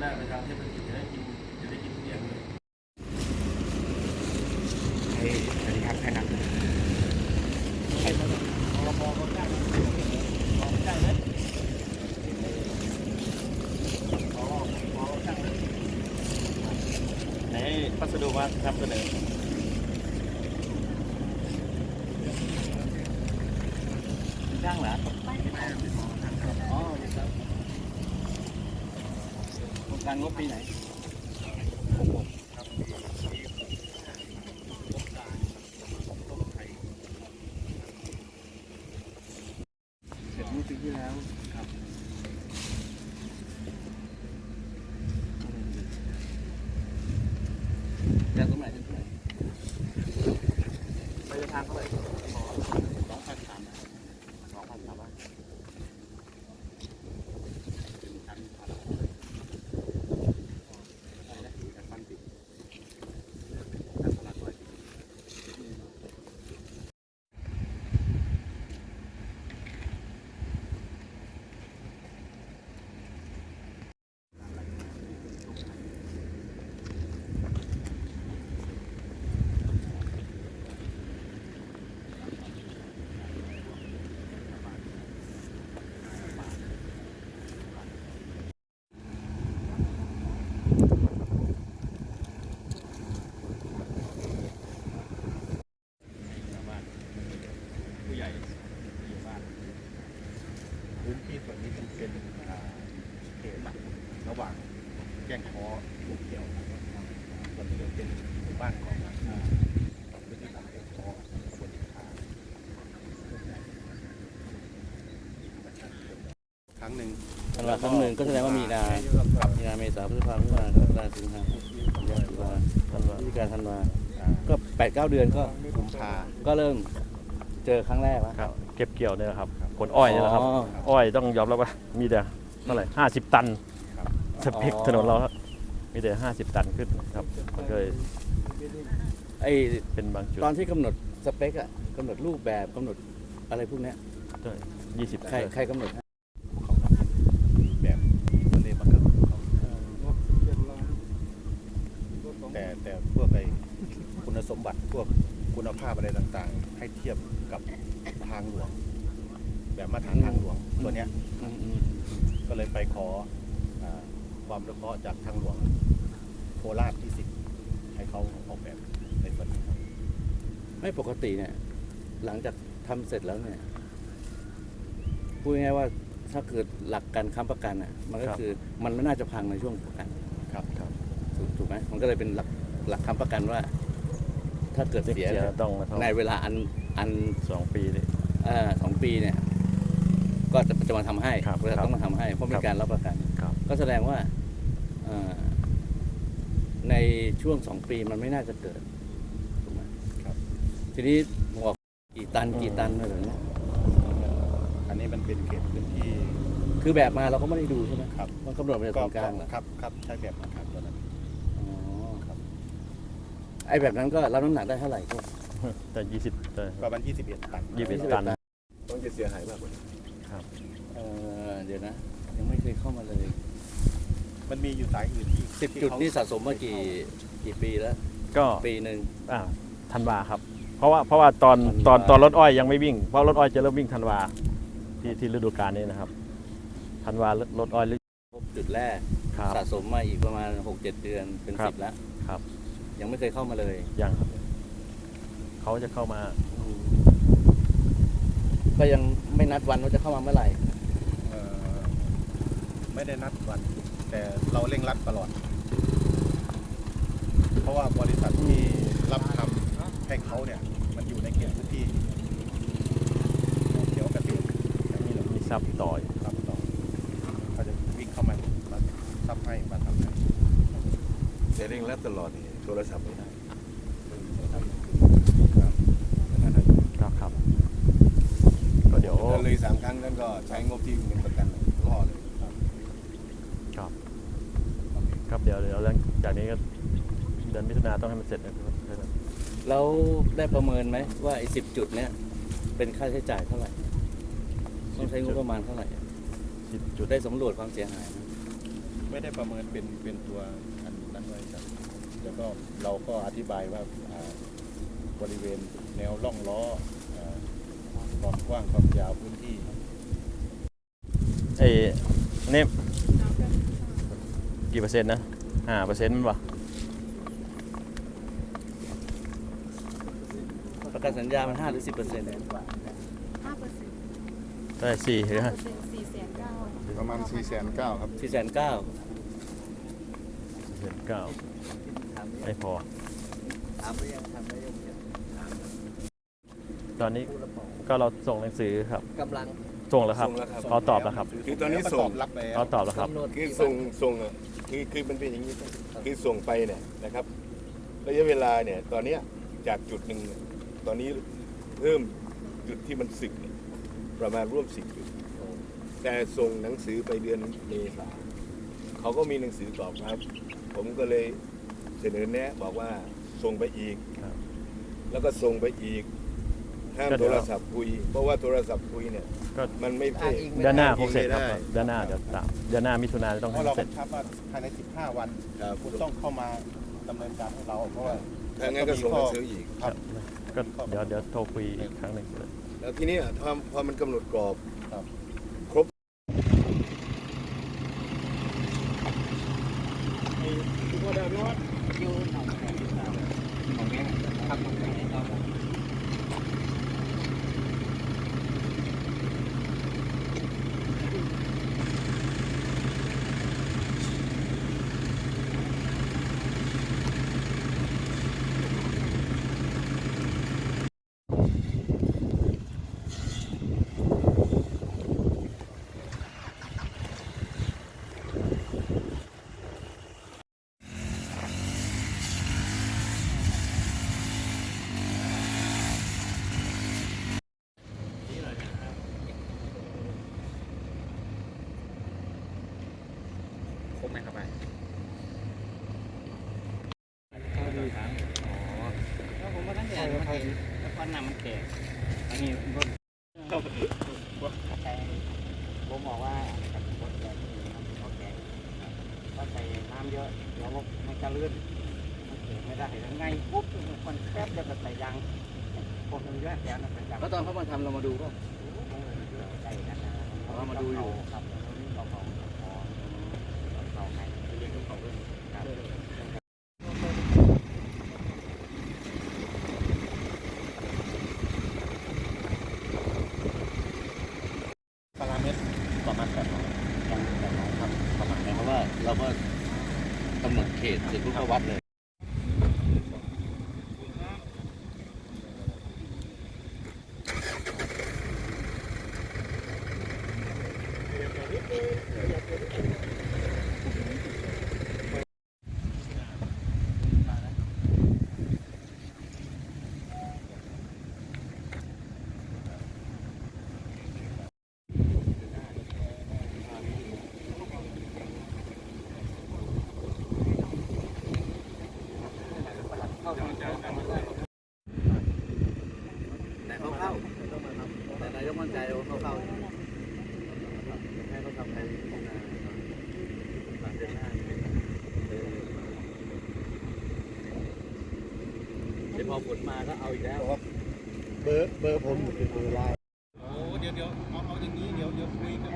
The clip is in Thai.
หน้าไปทางเทพกิจจะได้กินจะได้กินทุเรียนเลยเฮ้ยสวัสดีครับท่านครับพอพอพอได้ไหมพอได้ไหมพอพอช่างไหมไหนพัสดุมาทำเสนอช่างเหรออ๋อครับโครง การงบปีไหนเสร็จเมื่อปีที่แล้วครับจากตรงไหนถึงตรงไหนไปทางเท่าไหร่สองพันสามสองพันสามร้อยถึงชั้นพันอะไรนะจากพันสิบจากตลาดร้อยสิบ ผู้ใหญ่อยู่บ้าน พื้นที่ส่วนนี้เป็นเป็นอ่าเขตระหว่างแก้งคอลูกเขียวส่วนนี้เป็นหมู่บ้านของอ่าพื้นที่ของแก้งคอตำบลอินทาครั้งหนึ่งธันวาครั้งหนึ่งก็แสดงว่ามีนา มีนาเมษาพฤษภาพฤษภากรกฎาสิงหาคมกันาตุลาธันวาพฤศจิกาธันวา อ่าก็แปดเก้าเดือนก็ กุมภา ก็เริ่มเจอครั้งแรกแล้ว เก็บเกี่ยวเนี่ยครับ ผลอ้อยเนี่ยแหละครับ อ๋อ อ้อยต้องยอมรับว่ามีแต่เท่าไหร่ห้าสิบตันครับสเปคอ๋อถนนเราครับมีแต่ห้าสิบตันขึ้นครับมันก็เลยไอ้เป็นบางจุดตอนที่กำหนดสเปคอะกำหนดรูปแบบกำหนดอะไรพวกเนี้ยยี่สิบใครใครกำหนดให้เขาทำแบบตัวเลขมากับเขาแต่แต่พวกไอ้คุณสมบัติพวกคุณภาพอะไรต่างๆ ให้เทียบกับทางหลวง แบบมาตรฐานทางหลวงตัวเนี้ยอืมอืมก็เลยไปขออาความรู้เคราะห์จากทางหลวงโคราชที่สิบให้เขาออกแบบในส่วนนี้ครับไม่ปกติเนี่ย หลังจากทำเสร็จแล้วเนี่ยพูดง่ายๆว่าถ้าเกิดหลักการค้ำประกันอะ มันก็คือมันไม่น่าจะพังในช่วงประกันครับครับถูกถูกไหมมันก็เลยเป็นหลักหลักค้ำประกันว่า ถ้าเกิดเสีเสียยต้องมาเท่าในเวลาอันอันสองปีเลย เอ่อสองปีเนี่ย ก็จะจะมาทำให้ครับบริษัทครับต้องมาทำให้ เพราะมีครับการรับประกัน ครับ ก็แสดงว่าเอ่อในช่วงสองปีมันไม่น่าจะเกิดถูกไหมครับ ทีนี้บอกกี่ตันกี่ตันอะไรแบบเนี้ยอันนี้มันเป็นเขตพื้นที่คือแบบมาเราก็ไม่ได้ดูใช่ไหมครับมันกำหนดมาจากตรงกลางเหรอครับครับใช้แบบมาครับตัวนั้นอ๋อครับไอ้แบบนั้นก็รับน้ำหนักได้เท่าไหร่ก็แต่ยี่สิบแต่ประมาณ21ตัน ยี่สิบ21ตันต้องจะเสียหายมากกว่า เออเดี๋ยวนะ ยังไม่เคยเข้ามาเลย มันมีอยู่สายอื่นที่สิบที่จุดเขานี่สะสมมากี่กี่ปีแล้ว ก็ปีหนึ่ง อ่าธันวาครับ เพราะว่าเพราะว่าตอนธันวา ตอนตอนรถอ้อยยังไม่วิ่งเพราะรถอ้อยจะเริ่มวิ่งธันวาที่ที่ฤดูกาลนี้นะครับธันวารถอ้อยครบจุดแรก ครับ สะสมมาอีกประมาณหกเจ็ดเดือนเป็นครับสิบแล้วครับ ยังไม่เคยเข้ามาเลย ยังครับเขาจะเข้ามา ก็ยังไม่นัดวันว่าจะเข้ามาเมื่อไหร่เอ่อไม่ได้นัดวัน แต่เราเร่งรัดตลอด เพราะว่าบริษัทที่รับทำให้เขาเนี่ย มันอยู่ในเขตพื้นที่เขียวเกษตรมีมีซับต่อยรับต่อเขาจะวิ่งเข้ามามาซับให้มาทำให้แต่เร่งรัดตลอดนี่โทรศัพท์ไม่ได้ ครับ ครับครับ ก็เดี๋ยวถ้าเลยสามครั้งนั้นก็ใช้งบที่เป็นประกันล่อเลยครับครับเดี๋ยวเดี๋ยวหลังจากนี้ก็เดือนมิถุนาต้องให้มันเสร็จนะครับแล้วได้ประเมินไหมว่าไอ้สิบจุดเนี้ยเป็นค่าใช้จ่ายเท่าไหร่ต้องใช้งบประมาณเท่าไหร่สิบจุจุดดได้สำรวจความเสียหายไหมไม่ได้ประเมินเป็นเป็นตัวอันนั้นไว้ครับแล้วก็เราก็อธิบายว่าอ่าบริเวณแนวร่องล้ออ่า ความกว้างความยาวพื้นที่ไอ้นี่กี่เปอร์เซ็นต์นะห้าเปอร์เซ็นต์มันวะประกันสัญญามันห้าหรือสิบเปอร์เซ็นต์ห้าเปอร์เซ็นต์ได้สี่หรือห้าเปอร์เซ็นต์สี่แสนเก้าประมาณ4ี่แสนเก้าครับสี่แสนเก้าเดือนเก้าไม่พอ ตอนนี้ ก็เราส่งหนังสือครับ กำลังส่งแล้วครับส่งแล้วครับ เขาตอบแล้วครับคือตอนนี้แล้วก็ส่งตอบรับแล้วเขาตอบแล้วครับ กำหนดคือส่งส่งอะคือคือมันเป็นอย่างนี้ครับคือส่งไปเนี่ยนะครับ ระยะเวลาเนี่ยตอนเนี้ยจากจุดหนึ่งเนี่ยตอนนี้เพิ่มจุดที่มันสึกเนี่ยประมาณร่วมสิบจุด แต่ส่งหนังสือไปเดือนเมษาเขาก็มีหนังสือตอบครับ ผมก็เลยเสนอแนะบอกว่าส่งไปอีก ครับ แล้วก็ส่งไปอีก ห้ามก็เดี๋โทยวรศัพท์คุย เพราะว่าโทรศัพท์คุยเนี่ยก็ มันไม่อ้างเพ่อิงไม่เดือนหน้าได้คงเสร็จครับได้เดือนหน้าเดี๋ยวตามเดือนหน้ามิถุนาจะต้องเพให้ราะเราเสร็จ กำชับว่าภายใน 15 วัน ครับคุณต้องเข้ามาดำเนินการให้เรา เพราะว่าถ้างั้นก็ส่งหนังสืออีก ครับ ก็เดี๋ยวเดี๋ยวโทรคุยอีกครั้งหนึ่งเลย แล้วทีนี้อะพอพอมันกำหนดกรอบ ครับ ไหมครับไปแล้วผมว่าตั้งแต่มันเห็นแล้วควันน้ำมันแตกอันนี้รถผมบอกว่าบดแบบนี้มันโอเคก็ใส่น้ำเยอะเดี๋ยวมันจะลื่นมันเกิดไม่ได้แล้วไงปุ๊บมันแคบจะใส่ยางผมมันเยอะแยะนะเป็นยางแล้วตอนเขามาทำเรามาดูก็ใช่นะอ๋อมาดูอยู่ครับ ข้าแต่นายกมั่นใจว่าเข้าเข้าให้เขาทำให้คงนานหลัดือนหน้เดี๋ยวพอผลมาก็เอาอีกแล้วเบอร์เบอร์ผมอนเป็นเบอร์ไลน์โอ้เดี๋ยวเดี๋ยวเอาเอาอย่างนี้เดี๋ยวเดี๋ยวคุยกัน